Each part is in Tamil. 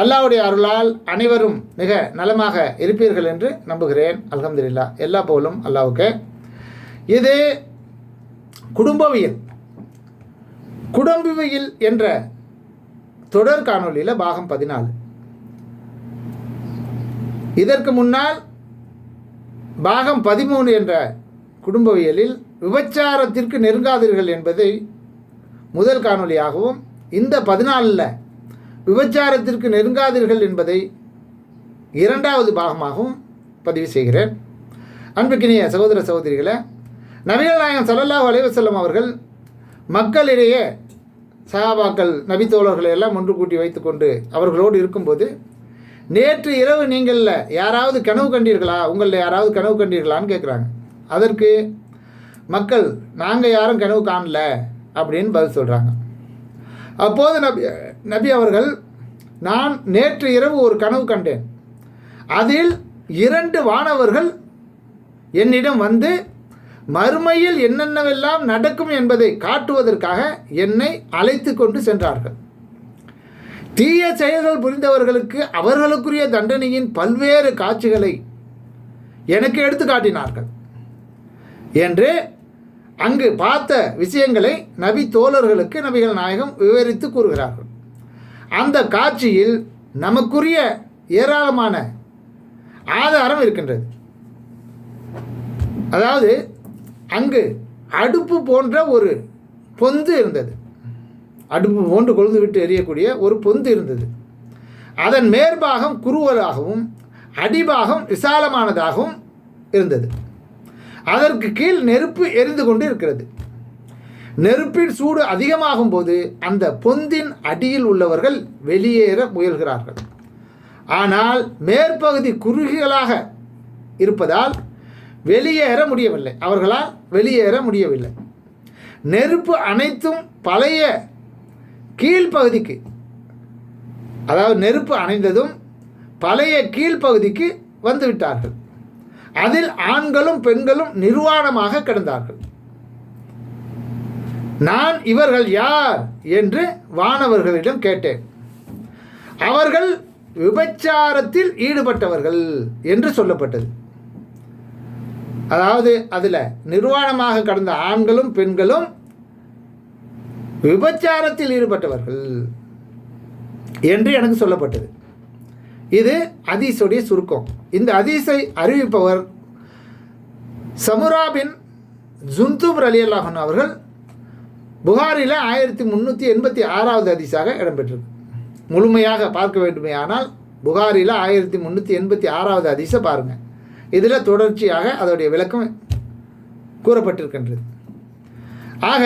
அல்லாவுடைய அருளால் அனைவரும் மிக நலமாக இருப்பீர்கள் என்று நம்புகிறேன். அலமதுல்லா எல்லா போலும் அல்லாவுக்கு. இது குடும்பவியல். குடும்பவியல் என்ற தொடர் காணொளியில் பாகம் பதினாலு. இதற்கு முன்னால் பாகம் பதிமூணு என்ற குடும்பவியலில் விபச்சாரத்திற்கு நெருங்காதீர்கள் என்பதை முதல் காணொளியாகவும் இந்த பதினாலில் விபச்சாரத்திற்கு நெருங்காதீர்கள் என்பதை இரண்டாவது பாகமாகவும் பதிவு செய்கிறேன். அன்புக்கினிய சகோதர சகோதரிகளை நபிகள் நாயகம் ஸல்லல்லாஹு அலைஹி அவர்கள் மக்களிடையே சஹாபாக்கள் நபித்தோழர்களை எல்லாம் ஒன்று கூட்டி வைத்துக்கொண்டு அவர்களோடு இருக்கும்போது நேற்று இரவு நீங்களில் யாராவது கனவு கண்டீர்களா? உங்களில் யாராவது கனவு கண்டீர்களான்னு கேட்குறாங்க அதற்கு மக்கள் நாங்கள் யாரும் கனவு காணல அப்படின்னு பதில் சொல்கிறாங்க அப்போது நபி நபி அவர்கள் நான் நேற்று இரவு ஒரு கனவு கண்டேன். அதில் இரண்டு வானவர்கள் என்னிடம் வந்து மறுமையில் என்னென்னவெல்லாம் நடக்கும் என்பதை காட்டுவதற்காக என்னை அழைத்து கொண்டு சென்றார்கள். தீய செயல்கள் புரிந்தவர்களுக்கு அவர்களுக்குரிய தண்டனையின் பல்வேறு காட்சிகளை எனக்கு எடுத்து காட்டினார்கள். என்று அங்கு பார்த்த விஷயங்களை நபி தோழர்களுக்கு நபிகள் நாயகம் விவரித்து கூறுகிறார்கள். அந்த காட்சியில் நமக்குரிய ஏராளமான ஆதாரம் இருக்கின்றது. அதாவது அங்கு அடுப்பு போன்ற ஒரு பொந்து இருந்தது. அடுப்பு போன்று கொழுந்து விட்டு எரியக்கூடிய ஒரு பொந்து இருந்தது. அதன் மேற்பாகம் குறுவலாகவும் அடிபாகம் விசாலமானதாகவும் இருந்தது. அதற்கு கீழ் நெருப்பு எரிந்து கொண்டு இருக்கிறது. நெருப்பின் சூடு அதிகமாகும் போது அந்த பொந்தின் அடியில் உள்ளவர்கள் வெளியேற முயல்கிறார்கள். ஆனால் மேற்பகுதி குறுகிகளாக இருப்பதால் வெளியேற முடியவில்லை. அவர்களால் வெளியேற முடியவில்லை. நெருப்பு அனைத்தும் பழைய கீழ்ப்பகுதிக்கு அதாவது நெருப்பு அணைந்ததும் பழைய கீழ்ப்பகுதிக்கு வந்துவிட்டார்கள். அதில் ஆண்களும் பெண்களும் நிர்வாணமாக கிடந்தார்கள். நான் இவர்கள் யார் என்று வானவர்களிடம் கேட்டேன். அவர்கள் விபச்சாரத்தில் ஈடுபட்டவர்கள் என்று சொல்லப்பட்டது. அதாவது அதில் நிர்வாணமாக கடந்த ஆண்களும் பெண்களும் விபச்சாரத்தில் ஈடுபட்டவர்கள் என்று எனக்கு சொல்லப்பட்டது. இது அதீஸுடைய சுருக்கம். இந்த அதீஸை அறிவிப்பவர் சமுராபின் ஜுந்துப் அலி அல்லாஹன் அவர்கள் புகாரில் ஆயிரத்தி முந்நூற்றி எண்பத்தி ஆறாவது அதிசாக இடம்பெற்றிருக்கு. முழுமையாக பார்க்க வேண்டுமே ஆனால் புகாரில் ஆயிரத்தி முந்நூற்றி எண்பத்தி ஆறாவது அதிசை பாருங்கள் இதில் தொடர்ச்சியாக அதோடைய விளக்கம் கூறப்பட்டிருக்கின்றது. ஆக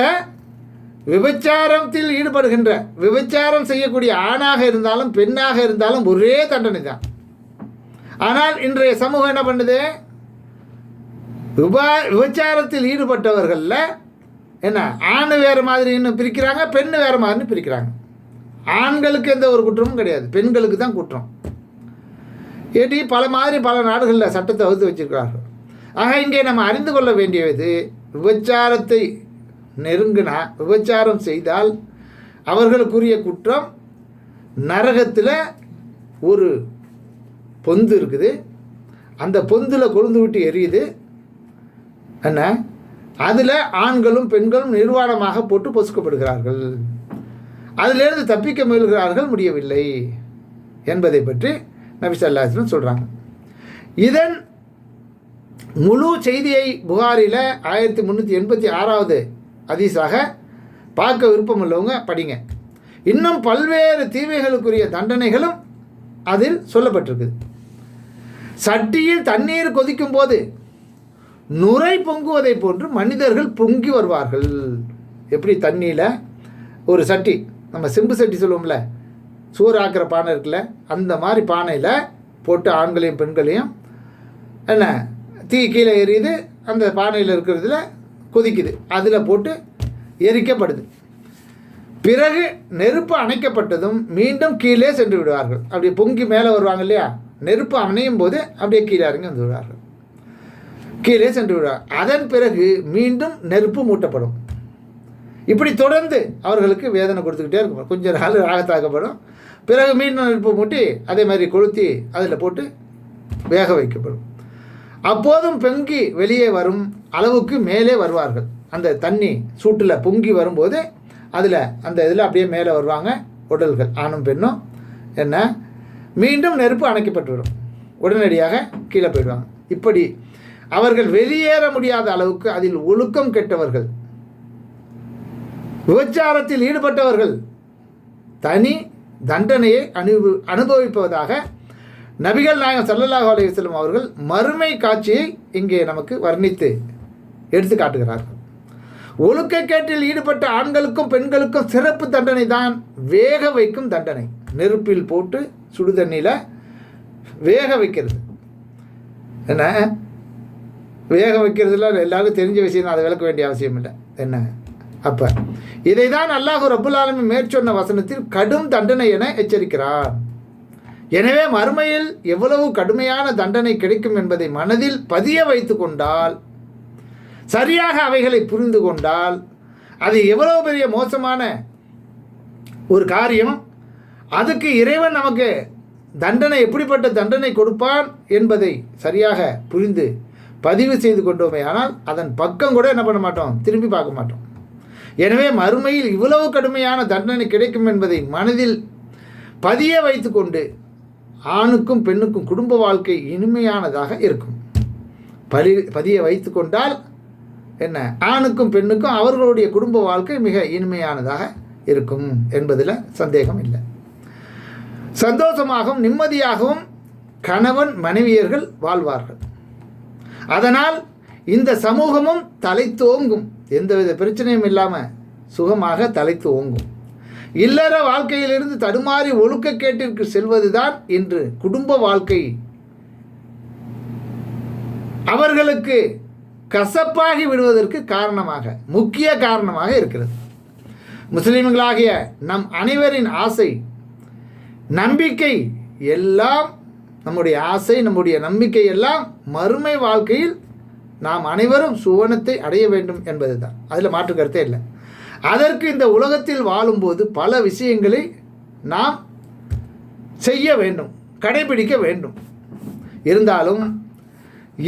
விபச்சாரத்தில் ஈடுபடுகின்ற விபச்சாரம் செய்யக்கூடிய ஆணாக இருந்தாலும் பெண்ணாக இருந்தாலும் ஒரே தண்டனை தான். ஆனால் இன்றைய சமூகம் என்ன பண்ணுது? விபா விபச்சாரத்தில் ஈடுபட்டவர்களில் என்ன? ஆண் வேறு மாதிரின்னு பிரிக்கிறாங்க பெண் வேறு மாதிரின்னு பிரிக்கிறாங்க. ஆண்களுக்கு எந்த ஒரு குற்றமும் கிடையாது. பெண்களுக்கு தான் குற்றம். ஏடி பல மாதிரி பல நாடுகளில் சட்டத்தை வகுத்து வச்சுருக்கிறார்கள். ஆக இங்கே நம்ம அறிந்து கொள்ள வேண்டியது விபச்சாரத்தை நெருங்கினா விபச்சாரம் செய்தால் அவர்களுக்குரிய குற்றம் நரகத்தில் ஒரு பொந்து இருக்குது. அந்த பொந்தில் கொழுந்து விட்டு எரியுது. என்ன? அதில் ஆண்களும் பெண்களும் நிர்வாணமாக போட்டு பொசுக்கப்படுகிறார்கள். அதிலிருந்து தப்பிக்க முயல்கிறார்கள் முடியவில்லை என்பதை பற்றி நபி சல்லாஸ்லம் சொல்கிறாங்க இதன் முழு செய்தியை புகாரில் ஆயிரத்தி முந்நூற்றி எண்பத்தி ஆறாவது அதிசாக பார்க்க விருப்பம் உள்ளவங்க படிங்க. இன்னும் பல்வேறு தீமைகளுக்குரிய தண்டனைகளும் அதில் சொல்லப்பட்டிருக்குது. சட்டியில் தண்ணீர் கொதிக்கும் போது நுரை பொங்குவதை போன்று மனிதர்கள் பொங்கி வருவார்கள். எப்படி? தண்ணியில் ஒரு சட்டி நம்ம செம்பு சட்டி சொல்லுவோம்ல சோறு ஆக்கிற பானை இருக்குல்ல அந்த மாதிரி பானையில் போட்டு ஆண்களையும் பெண்களையும் என்ன தீ கீழே எரியுது அந்த பானையில் இருக்கிறதுல கொதிக்குது. அதில் போட்டு எரிக்கப்படுது. பிறகு நெருப்பு அணைக்கப்பட்டதும் மீண்டும் கீழே சென்று விடுவார்கள். அப்படி பொங்கி மேலே வருவாங்க இல்லையா? நெருப்பு அணையும் போது அப்படியே கீழே இறங்கி வந்து விடுவார்கள். கீழே சென்று விடுவார். அதன் பிறகு மீண்டும் நெருப்பு மூட்டப்படும். இப்படி தொடர்ந்து அவர்களுக்கு வேதனை கொடுத்துக்கிட்டே இருக்கும். கொஞ்சம் நாள் ராகத்தாக்கப்படும். பிறகு மீண்டும் நெருப்பு மூட்டி அதே மாதிரி கொளுத்தி அதில் போட்டு வேக வைக்கப்படும். அப்போதும் பொங்கி வெளியே வரும் அளவுக்கு மேலே வருவார்கள். அந்த தண்ணி சூட்டில் பொங்கி வரும்போது அதில் அந்த இதில் அப்படியே மேலே வருவாங்க உடல்கள் ஆணும் பெண்ணும். என்ன? மீண்டும் நெருப்பு அணைக்கப்பட்டுவிடும் உடனடியாக கீழே போயிடுவாங்க. இப்படி அவர்கள் வெளியேற முடியாத அளவுக்கு அதில் ஒழுக்கம் கெட்டவர்கள். விபச்சாரத்தில் ஈடுபட்டவர்கள் தனி தண்டனையை அனுபவி அனுபவிப்பதாக நபிகள் நாயகம் ஸல்லல்லாஹு அலைஹி அவர்கள் மறுமை காட்சியை இங்கே நமக்கு வர்ணித்து எடுத்து காட்டுகிறார்கள். ஒழுக்கக்கேட்டில் ஈடுபட்ட ஆண்களுக்கும் பெண்களுக்கும் சிறப்பு தண்டனை தான் வேக வைக்கும் தண்டனை. நெருப்பில் போட்டு சுடுதண்ணியில் வேக வைக்கிறது. என்ன? வேக வைக்கிறதுல எல்லாருக்கும் தெரிஞ்ச விஷயம் தான். அதை விளக்க வேண்டிய அவசியம் இல்லை. என்ன? அப்போ இதை தான் அல்லாஹு ரப்புல் மேற்சொன்ன வசனத்தில் கடும் தண்டனை என எச்சரிக்கிறார். எனவே மறுமையில் எவ்வளவு கடுமையான தண்டனை கிடைக்கும் என்பதை மனதில் பதிய வைத்து கொண்டால் சரியாக அவைகளை புரிந்து கொண்டால் அது எவ்வளவு பெரிய மோசமான ஒரு காரியம். அதுக்கு இறைவன் நமக்கு தண்டனை எப்படிப்பட்ட தண்டனை கொடுப்பான் என்பதை சரியாக புரிந்து பதிவு செய்து கொண்டோமே ஆனால் அதன் பக்கம் கூட என்ன பண்ண மாட்டோம்? திரும்பி பார்க்க மாட்டோம். எனவே மறுமையில் இவ்வளவு கடுமையான தண்டனை கிடைக்கும் என்பதை மனதில் பதிய வைத்துக்கொண்டு ஆணுக்கும் பெண்ணுக்கும் குடும்ப வாழ்க்கை இனிமையானதாக இருக்கும். பலி பதிய வைத்து கொண்டால் என்ன? ஆணுக்கும் பெண்ணுக்கும் அவர்களுடைய குடும்ப வாழ்க்கை மிக இனிமையானதாக இருக்கும் என்பதில் சந்தேகம் இல்லை. சந்தோஷமாகவும் நிம்மதியாகவும் கணவன் மனைவியர்கள் வாழ்வார்கள். அதனால் இந்த சமூகமும் தலைத்தோங்கும் எந்தவித பிரச்சனையும் இல்லாமல் சுகமாக தலைத்து ஓங்கும். இல்லற வாழ்க்கையிலிருந்து தடுமாறி ஒழுக்கக்கேட்டிற்கு செல்வதுதான் இன்று குடும்ப வாழ்க்கை. அவர்களுக்கு கசப்பாகி விடுவதற்கு காரணமாக முக்கிய காரணமாக இருக்கிறது. முஸ்லிம்களாகிய நம் அனைவரின் ஆசை நம்பிக்கை எல்லாம் நம்முடைய ஆசை நம்முடைய நம்பிக்கை எல்லாம் மறுமை வாழ்க்கையில் நாம் அனைவரும் சுவனத்தை அடைய வேண்டும் என்பது தான் அதில் மாற்று கருத்தே இல்லை. அதற்கு இந்த உலகத்தில் வாழும்போது பல விஷயங்களை நாம் செய்ய வேண்டும் கடைபிடிக்க வேண்டும். இருந்தாலும்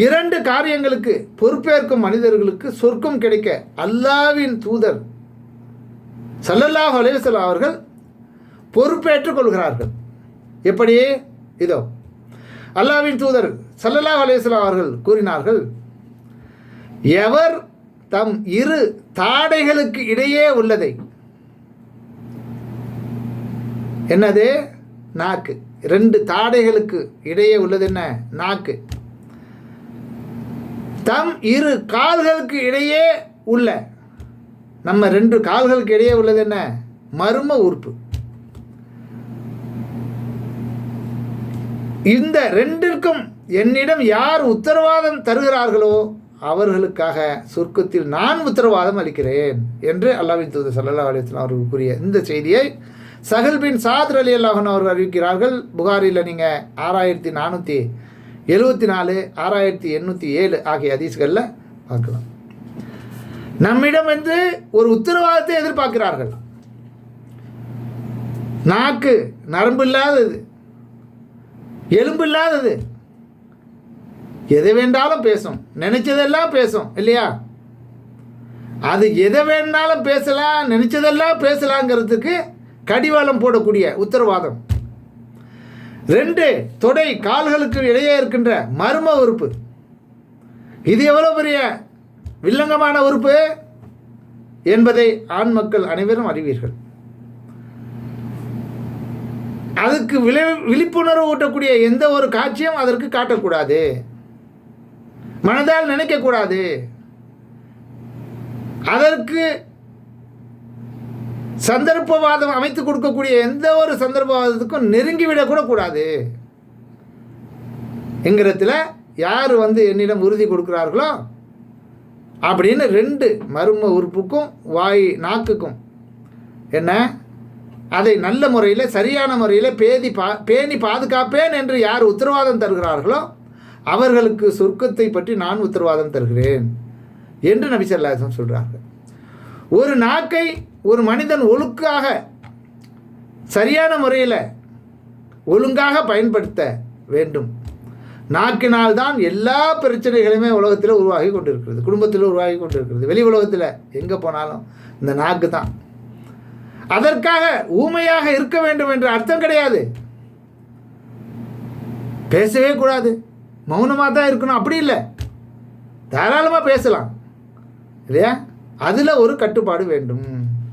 இரண்டு காரியங்களுக்கு பொறுப்பேற்கும் மனிதர்களுக்கு சொர்க்கம் கிடைக்க அல்லாவின் தூதர் சல்லல்லாஹ் அலைவசல்லா அவர்கள் பொறுப்பேற்றுக் கொள்கிறார்கள். எப்படி? இதோ அல்லாவின் தூதர் சல்லல்லா அலைவசல்லம் அவர்கள் கூறினார்கள் எவர் தம் இரு தாடைகளுக்கு இடையே உள்ளதை என்னது? நாக்கு. ரெண்டு தாடைகளுக்கு இடையே உள்ளது என்ன? நாக்கு. தம் இரு கால்களுக்கு இடையே உள்ள நம்ம ரெண்டு கால்களுக்கு இடையே உள்ளது என்ன? மர்ம உறுப்பு. இந்த ரெண்டிற்கும் என்னிடம் யார் உத்தரவாதம் தருகிறார்களோ அவர்களுக்காக சொர்க்கத்தில் நான் உத்தரவாதம் அளிக்கிறேன் என்று அல்லாவின் தூதர் சல்லா அலிஸ்லாம் அவர்கள் கூறிய இந்த செய்தியை சஹல் பின் சாத்ர் அலி அல்லாஹன் அவர்கள் அறிவிக்கிறார்கள். புகாரில் நீங்கள் ஆறாயிரத்தி நானூற்றி எழுபத்தி நாலு ஆறாயிரத்தி எண்ணூற்றி ஏழு ஆகிய அதிசுகளில் பார்க்கலாம். நம்மிடம் வந்து ஒரு உத்தரவாதத்தை எதிர்பார்க்கிறார்கள். நாக்கு நரம்பு இல்லாதது எலும்பு இல்லாதது. எதை வேண்டாலும் பேசும். நினைச்சதெல்லாம் பேசும் இல்லையா? அது எதை வேணாலும் பேசலாம் நினைச்சதெல்லாம் பேசலாங்கிறதுக்கு கடிவாளம் போடக்கூடிய உத்தரவாதம். ரெண்டு தொடை கால்களுக்கு இடையே இருக்கின்ற மர்ம உறுப்பு. இது எவ்வளோ பெரிய வில்லங்கமான உறுப்பு? என்பதை ஆண் மக்கள் அனைவரும் அறிவீர்கள். அதுக்கு விளை விழிப்புணர்வு ஊட்டக்கூடிய எந்த ஒரு காட்சியும் அதற்கு காட்டக்கூடாது. மனதால் நினைக்கக்கூடாது. அதற்கு சந்தர்ப்பவாதம் அமைத்து கொடுக்கக்கூடிய எந்த ஒரு சந்தர்ப்பவாதத்துக்கும் நெருங்கிவிடக்கூட கூடாது. என்கிறதுல யார் வந்து என்னிடம் உறுதி கொடுக்குறார்களோ அப்படின்னு ரெண்டு மர்ம உறுப்புக்கும் வாய் நாக்குக்கும் என்ன? அதை நல்ல முறையில் சரியான முறையில் பேதி பா பேணி பாதுகாப்பேன் என்று யார் உத்தரவாதம் தருகிறார்களோ அவர்களுக்கு சொர்க்கத்தை பற்றி நான் உத்தரவாதம் தருகிறேன் என்று நபி சொல்லாசம் சொல்கிறார்கள் ஒரு நாக்கை ஒரு மனிதன் ஒழுக்காக சரியான முறையில் ஒழுங்காக பயன்படுத்த வேண்டும். நாக்கினால் தான் எல்லா பிரச்சனைகளுமே உலகத்தில் உருவாகி கொண்டிருக்கிறது குடும்பத்தில் உருவாகி கொண்டிருக்கிறது. வெளி உலகத்தில் எங்கே போனாலும் இந்த நாக்கு தான். அதற்காக ஊமையாக இருக்க வேண்டும் என்ற அர்த்தம் கிடையாது. பேசவே கூடாது. மௌனமாக தான் இருக்கணும். அப்படி இல்லை. தாராளமாக பேசலாம். இல்லையா? அதில் ஒரு கட்டுப்பாடு வேண்டும்.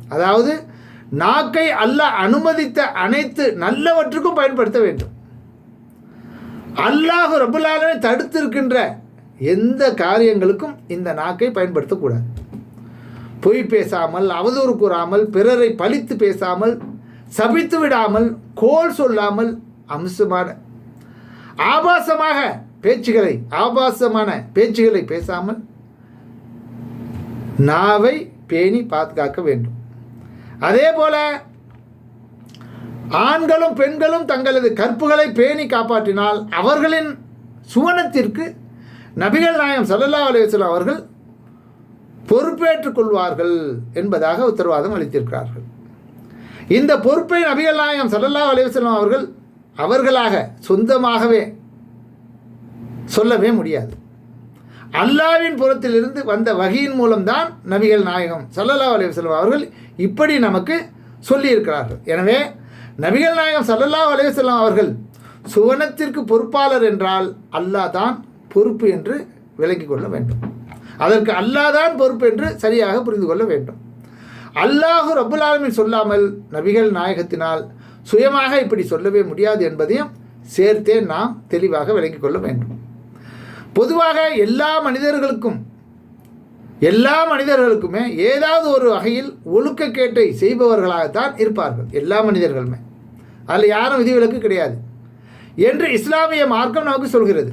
அதாவது நாக்கை அல்ல அனுமதித்த அனைத்து நல்லவற்றுக்கும் பயன்படுத்த வேண்டும். அல்லாஹ் ரபுல்லாலனை தடுத்திருக்கின்ற எந்த காரியங்களுக்கும் இந்த நாக்கை பயன்படுத்தக்கூடாது. பொய் பேசாமல் அவதூறு கூறாமல் பிறரை பழித்து பேசாமல் சபித்து விடாமல் கோல் சொல்லாமல் அம்சமான ஆபாசமாக பேச்சுகளை ஆபாசமான பேச்சுகளை பேசாமல் நாவை பேணி பாதுகாக்க வேண்டும். அதே போல ஆண்களும் பெண்களும் தங்களது கற்புகளை பேணி காப்பாற்றினால் அவர்களின் சுவனத்திற்கு நபிகள் நாயம் சல்லல்லா அலுவலாம் அவர்கள் பொறுப்பேற்றுக் கொள்வார்கள் என்பதாக உத்தரவாதம் அளித்திருக்கிறார்கள். இந்த பொறுப்பை நபிகள் நாயம் சல்லல்லா அலுவலம் அவர்கள் அவர்களாக சொந்தமாகவே சொல்லவே முடியாது. அல்லாவின் புறத்திலிருந்து வந்த வகையின் மூலம்தான் நபிகள் நாயகம் சல்லல்லா அலுவலம் அவர்கள் இப்படி நமக்கு சொல்லியிருக்கிறார்கள். எனவே நபிகள் நாயகம் சல்லல்லா அலிவசல்லாம் அவர்கள் சுவனத்திற்கு பொறுப்பாளர் என்றால் அல்லாஹ் தான் பொறுப்பு என்று விளங்கிக் கொள்ள வேண்டும். அதற்கு அல்லாஹ் தான் பொறுப்பு என்று சரியாக புரிந்து கொள்ள வேண்டும். அல்லாஹு ரபுல் சொல்லாமல் நபிகள் நாயகத்தினால் சுயமாக இப்படி சொல்லவே முடியாது என்பதையும் சேர்த்தே நாம் தெளிவாக விளங்கிக் கொள்ள வேண்டும். பொதுவாக எல்லா மனிதர்களுக்கும் எல்லா மனிதர்களுக்குமே ஏதாவது ஒரு வகையில் ஒழுக்கக்கேட்டை செய்பவர்களாகத்தான் இருப்பார்கள் எல்லா மனிதர்களுமே. அதில் யாரும் விதிவிலக்கு கிடையாது. என்று இஸ்லாமிய மார்க்கம் நமக்கு சொல்கிறது.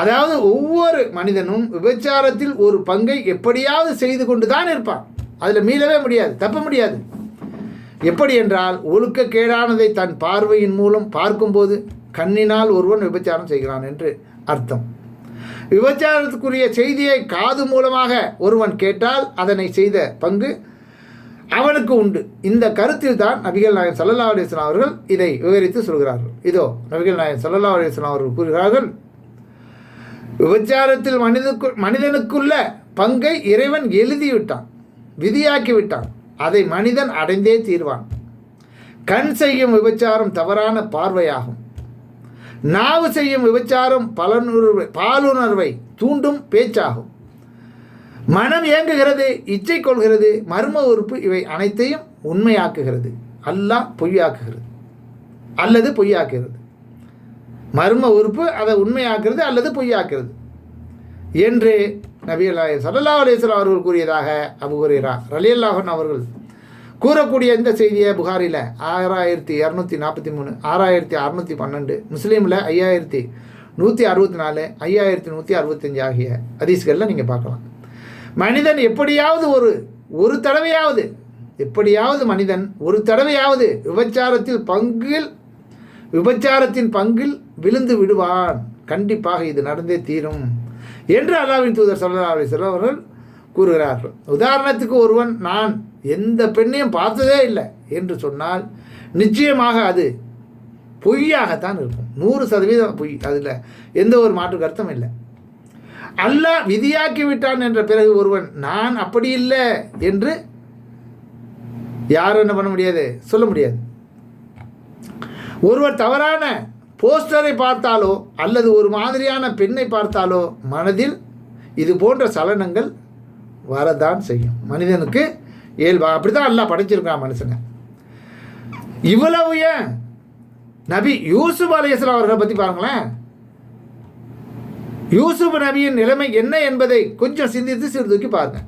அதாவது ஒவ்வொரு மனிதனும் விபச்சாரத்தில் ஒரு பங்கை எப்படியாவது செய்து கொண்டு தான் இருப்பான். அதில் மீளவே முடியாது தப்ப முடியாது. எப்படி என்றால் ஒழுக்கக்கேடானதை தன் பார்வையின் மூலம் பார்க்கும்போது கண்ணினால் ஒருவன் விபச்சாரம் செய்கிறான் என்று அர்த்தம். விபச்சாரத்துக்குரிய செய்தியை காது மூலமாக ஒருவன் கேட்டால் அதனை செய்த பங்கு அவனுக்கு உண்டு. இந்த கருத்தில் தான் நபிகள் நாயன் சல்லல்லா அலிஸ்லாம் அவர்கள் இதை விவரித்து சொல்கிறார்கள். இதோ நபிகள் நாயன் சல்லல்லா அலிஸ்லாம் அவர்கள் கூறுகிறார்கள் விபச்சாரத்தில் மனிதக்கு மனிதனுக்குள்ள பங்கை இறைவன் எழுதிவிட்டான் விதியாக்கி விட்டான் அதை மனிதன் அடைந்தே தீர்வான். கண் செய்யும் விபச்சாரம் தவறான பார்வையாகும். நாவு செய்யும் விபச்சாரம் பலனுணர்வை பாலுணர்வை தூண்டும் பேச்சாகும். மனம் இயங்குகிறது இச்சை கொள்கிறது மர்ம உறுப்பு இவை அனைத்தையும் உண்மையாக்குகிறது. அல்லாஹ் பொய்யாக்குகிறது. அல்லது பொய்யாக்குகிறது. மர்ம உறுப்பு அதை உண்மையாக்குறது அல்லது பொய்யாக்குறது. என்று நபிகளாய சல்லா அலிஸ்லாம் அவர்கள் கூறியதாக அபு குரேரா ரலியல்லாஹன் அவர்கள் கூறக்கூடிய இந்த செய்தியை புகாரில் ஆறாயிரத்தி இரநூத்தி நாற்பத்தி மூணு ஆறாயிரத்தி அறநூற்றி பன்னெண்டு முஸ்லீமில் ஐயாயிரத்தி நூற்றி அறுபத்தி நாலு ஐயாயிரத்தி நூற்றி அறுபத்தஞ்சு ஆகிய ஹதீஸ்களில் நீங்கள் பார்க்கலாம். மனிதன் எப்படியாவது ஒரு ஒரு தடவையாவது எப்படியாவது மனிதன் ஒரு தடவையாவது விபச்சாரத்தில் பங்கில் விபச்சாரத்தின் பங்கில் விழுந்து விடுவான். கண்டிப்பாக இது நடந்தே தீரும் என்று அல்லாவின் தூதர் சல்லா அலி அவர்கள் கூறுகிறார்கள். உதாரணத்துக்கு ஒருவன் நான் எந்த பெண்ணையும் பார்த்ததே இல்லை என்று சொன்னால் நிச்சயமாக அது பொய்யாகத்தான் இருக்கும். நூறு சதவீதம் பொய். அதில் எந்த ஒரு மாற்று கருத்தும் இல்லை. அல்ல விதியாக்கி விட்டான் என்ற பிறகு ஒருவன் நான் அப்படி இல்லை என்று யாரும் என்ன பண்ண முடியாது? சொல்ல முடியாது. ஒருவர் தவறான போஸ்டரை பார்த்தாலோ அல்லது ஒரு மாதிரியான பெண்ணை பார்த்தாலோ மனதில் இது போன்ற சலனங்கள் வரதான் செய்யும். மனிதனுக்கு இயல்பா அப்படி தான் எல்லாம் படைச்சிருக்கான் மனுஷனை. இவ்வளவு ஏன்? நபி யூசுப் அலையஸ்லாம் அவர்களை பற்றி பாருங்களேன். யூசுப் நபியின் நிலைமை என்ன என்பதை கொஞ்சம் சிந்தித்து சீர்தூக்கி பாருங்க.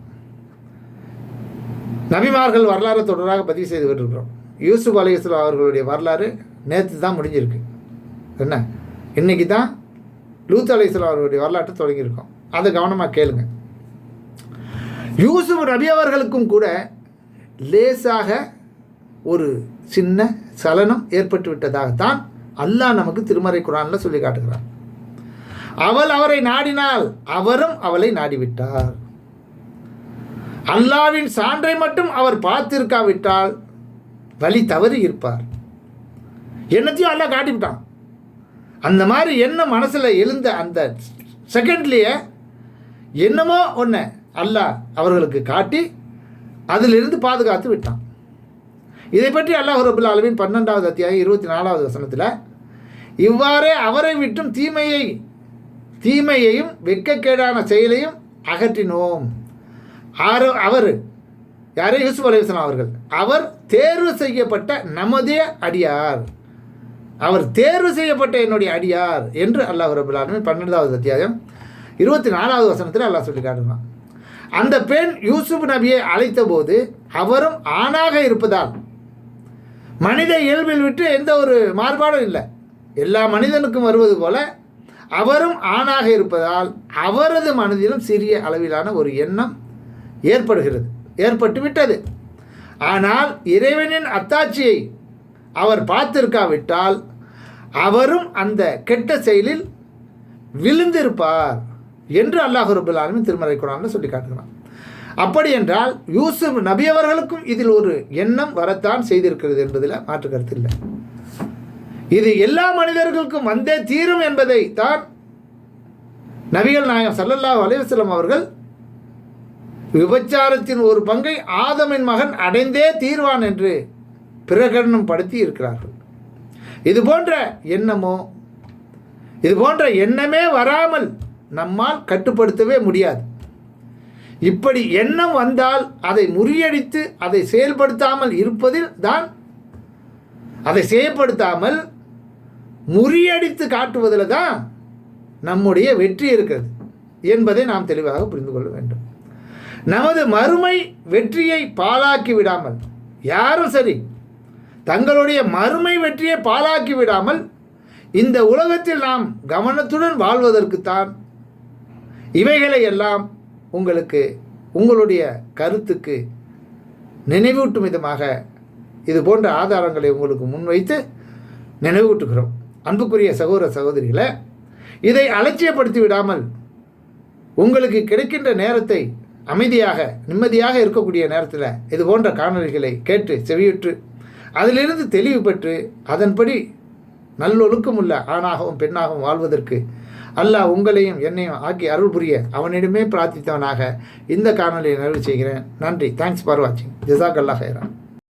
நபிமார்கள் வரலாறு தொடராக பதிவு செய்து கொண்டிருக்கிறோம். யூசுப் அலையஸ்லாம் அவர்களுடைய வரலாறு நேற்று தான் முடிஞ்சிருக்கு. என்ன? இன்னைக்கு தான் லூத் அலையாஸ்லாம் அவர்களுடைய வரலாற்றை தொடங்கியிருக்கோம். அதை கவனமாக கேளுங்க. யூசுப் ரபி அவர்களுக்கும் கூட லேசாக ஒரு சின்ன சலனம் ஏற்பட்டு விட்டதாகத்தான் அல்லாஹ் நமக்கு திருமறை குரானில் சொல்லி காட்டுகிறார் அவள் அவரை நாடினால் அவரும் அவளை நாடிவிட்டார். அல்லாவின் சான்றை மட்டும் அவர் பார்த்திருக்காவிட்டால் வழி தவறி இருப்பார். என்னத்தையும் அல்லாஹ் காட்டிவிட்டான். அந்த மாதிரி என்ன மனசில் எழுந்த அந்த செகண்ட்லேயே என்னமோ ஒன்று அல்லாஹ் அவர்களுக்கு காட்டி அதிலிருந்து பாதுகாத்து விட்டான். இதை பற்றி அல்லாஹ் ரபுல் அளவின் பன்னெண்டாவது அத்தியாயம் இருபத்தி நாலாவது வசனத்தில் இவ்வாறே அவரை விட்டும் தீமையை தீமையையும் வெட்கக்கேடான செயலையும் அகற்றினோம். ஆரோ அவர் யாரே? யூசுப் அலைவசன் அவர்கள். அவர் தேர்வு செய்யப்பட்ட நமதே அடியார். அவர் தேர்வு செய்யப்பட்ட என்னுடைய அடியார் என்று அல்லாஹ் ரபுல்லாலுமே பன்னெண்டாவது அத்தியாயம் இருபத்தி நாலாவது வசனத்தில் அல்லாஹ் சொல்லி காட்டுறான் அந்த பெண் யூசுப் நபியை அழைத்த போது அவரும் ஆணாக இருப்பதால் மனித இயல்பில் விட்டு எந்த ஒரு மாறுபாடும் இல்லை. எல்லா மனிதனுக்கும் வருவது போல அவரும் ஆணாக இருப்பதால் அவரது மனதிலும் சிறிய அளவிலான ஒரு எண்ணம் ஏற்படுகிறது ஏற்பட்டு விட்டது ஆனால் இறைவனின் அத்தாட்சியை அவர் பார்த்திருக்காவிட்டால் அவரும் அந்த கெட்ட செயலில் விழுந்திருப்பார் என்று அல்லாஹ் ரபுல் ஆலமின் திருமறை குரான் சொல்லி காட்டுகிறான். அப்படி என்றால் யூசுப் நபி அவர்களுக்கும் இதில் ஒரு எண்ணம் வரத்தான் செய்திருக்கிறது என்பதில் மாற்று கருத்து இல்லை. இது எல்லா மனிதர்களுக்கும் வந்தே தீரும் என்பதை தான் நபிகள் நாயகம் சல்லல்லாஹ் அலைவசலம் அவர்கள் விபச்சாரத்தின் ஒரு பங்கை ஆதமின் மகன் அடைந்தே தீர்வான் என்று பிரகடனம் படுத்தி இருக்கிறார்கள் இது போன்ற எண்ணமோ இது போன்ற எண்ணமே வராமல் நம்மால் கட்டுப்படுத்தவே முடியாது. இப்படி எண்ணம் வந்தால் அதை முறியடித்து அதை செயல்படுத்தாமல் இருப்பதில் தான் அதை செயல்படுத்தாமல் முறியடித்து காட்டுவதில் தான் நம்முடைய வெற்றி இருக்கிறது என்பதை நாம் தெளிவாக புரிந்து கொள்ள வேண்டும். நமது மறுமை வெற்றியை பாழாக்கி விடாமல் யாரும் சரி தங்களுடைய மறுமை வெற்றியை பாழாக்கி விடாமல் இந்த உலகத்தில் நாம் கவனத்துடன் வாழ்வதற்குத்தான் இவைகளை எல்லாம் உங்களுக்கு உங்களுடைய கருத்துக்கு நினைவூட்டும் விதமாக இது போன்ற ஆதாரங்களை உங்களுக்கு முன்வைத்து நினைவூட்டுகிறோம். அன்புக்குரிய சகோதர சகோதரிகளை இதை அலட்சியப்படுத்தி விடாமல் உங்களுக்கு கிடைக்கின்ற நேரத்தை அமைதியாக நிம்மதியாக இருக்கக்கூடிய நேரத்தில் இது போன்ற காணொலிகளை கேட்டு செவியுற்று அதிலிருந்து தெளிவு பெற்று அதன்படி நல்லொழுக்கம் உள்ள ஆணாகவும் பெண்ணாகவும் வாழ்வதற்கு அல்லாஹ் உங்களையும் என்னையும் ஆக்கி அருள் புரிய அவனிடமே பிரார்த்தித்தவனாக இந்த காணொலியை நிறைவு செய்கிறேன். நன்றி. தேங்க்ஸ் ஃபார் வாட்சிங் ஜிசாக் அல்லா ஹைரான்